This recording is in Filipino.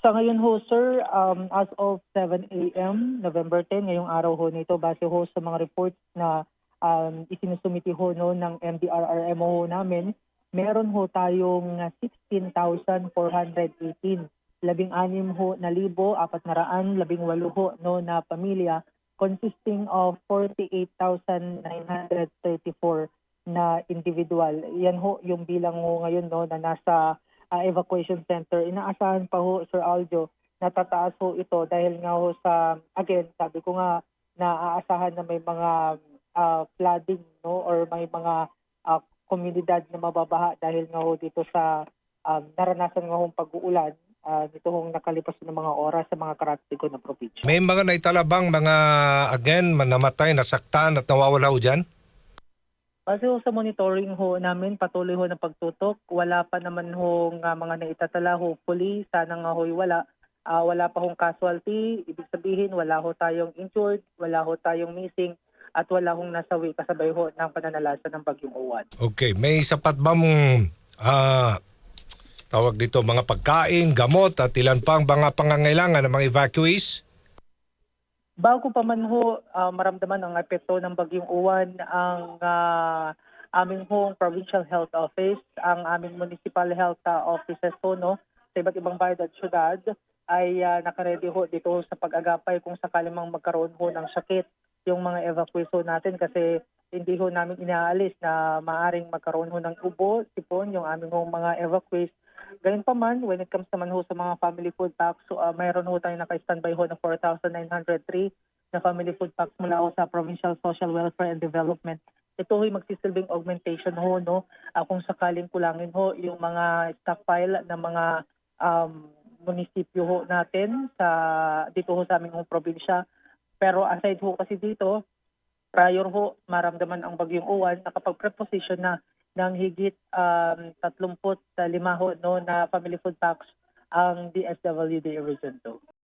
Sa ngayon ho, sir, um, as of 7 a.m., November 10, ngayong araw ho nito, base ho sa mga reports na um, isinusumiti ho no, ng MDRRMO ho namin, meron ho tayong uh, 16,418. Labing-anim ho na libo, apat na raan, labing walo ho no, na pamilya consisting of 48,934 na individual. Yan ho yung bilang ho ngayon no, na nasa uh, evacuation center. Inaasahan pa ho, Sir Aljo, na tataas ho ito dahil nga ho sa, again, sabi ko nga, na aasahan na may mga uh, flooding no or may mga uh, komunidad na mababaha dahil nga ho dito sa um, naranasan nga hong pag-uulan uh, hong nakalipas ng mga oras sa mga karaktigo na probinsya. May mga naitalabang mga, again, namatay, nasaktan at nawawala ho dyan? Kasi ho sa monitoring ho namin, patuloy ho na pagtutok. Wala pa naman ho nga mga naitatala. Hopefully, sana nga ho'y wala. Ah, wala pa hong casualty. Ibig sabihin, wala ho tayong injured, wala ho tayong missing, at wala hong nasawi kasabay ho ng pananalasa ng bagyong uwan. Okay, may sapat ba mong ah, tawag dito mga pagkain, gamot at ilan pang mga pangangailangan ng mga evacuees? Bago pa man ho ah, maramdaman ang epekto ng bagyong uwan, ang ah, aming hong provincial health office, ang aming municipal health ah, offices ho, no, sa iba't ibang bayan at syudad, ay uh, nakaredy ho dito ho sa pag-agapay kung sakali mang magkaroon ho ng sakit yung mga evacuees ho natin kasi hindi ho namin inaalis na maaring magkaroon ho ng ubo, sipon, yung aming hong mga evacuees. Gayun pa man, when it comes naman ho sa mga family food packs, so, uh, mayroon ho tayong naka-standby family food packs mula ho sa Provincial Social Welfare and Development. Ito ho'y magsisilbing augmentation ho, no? Ah, kung sakaling kulangin ho yung mga stockpile ng mga um, munisipyo ho natin sa dito ho sa aming hong probinsya. Pero aside ho kasi dito, prior ho maramdaman ang bagyong uwan, nakapag-preposition na ng higit um, 35 ho no, na family food packs ang DSWD Region 2.